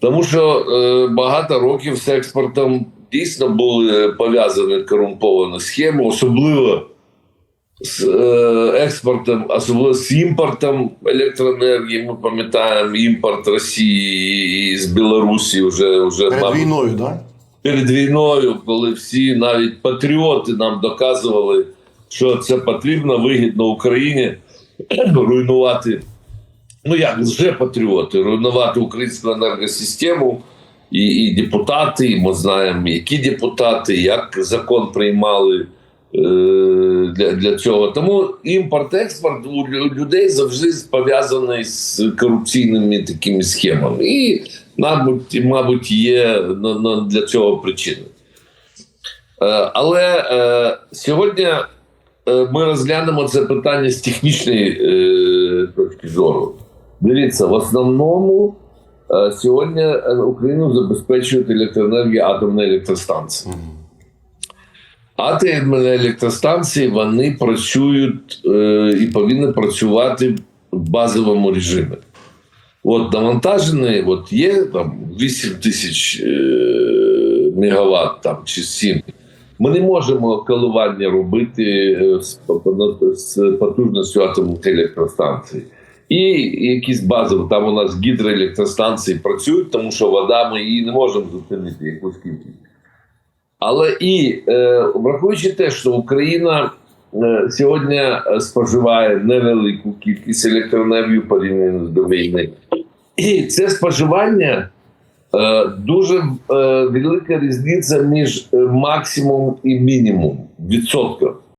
Тому що е, багато років з експортом дійсно були пов'язані корумповані схеми, особливо з е, експортом, особливо з імпортом електроенергії. Ми пам'ятаємо імпорт Росії і з Білорусі вже, вже Перед мабуть, війною, так? перед війною, коли всі навіть патріоти нам доказували, що це потрібно вигідно Україні руйнувати. Ну як вже патріоти, руйнувати українську енергосистему. І, і депутати, і ми знаємо, які депутати, як закон приймали е, для, для цього. Тому імпорт-експорт у людей завжди пов'язаний з корупційними такими схемами. І, мабуть, мабуть є для цього причини. Е, але е, сьогодні е, ми розглянемо це питання з технічної е, точки зору. Дивіться, в основному е, сьогодні е, Україну забезпечують електроенергію атомні електростанції. Атомні електростанції вони працюють е, і повинні працювати в базовому режимі. От навантажений, от є там 8 тисяч е, мегаватт там, чи 7. Ми не можемо коливання робити е, з, з потужністю атомних електростанцій. І якісь базові, там у нас гідроелектростанції працюють, тому що вода ми її не можемо зупинити якусь кількість. Але і е, враховуючи те, що Україна е, сьогодні е, споживає невелику кількість електроенергії порівняно до війни, і це споживання е, дуже е, велика різниця між е, максимум і мінімум відсотком.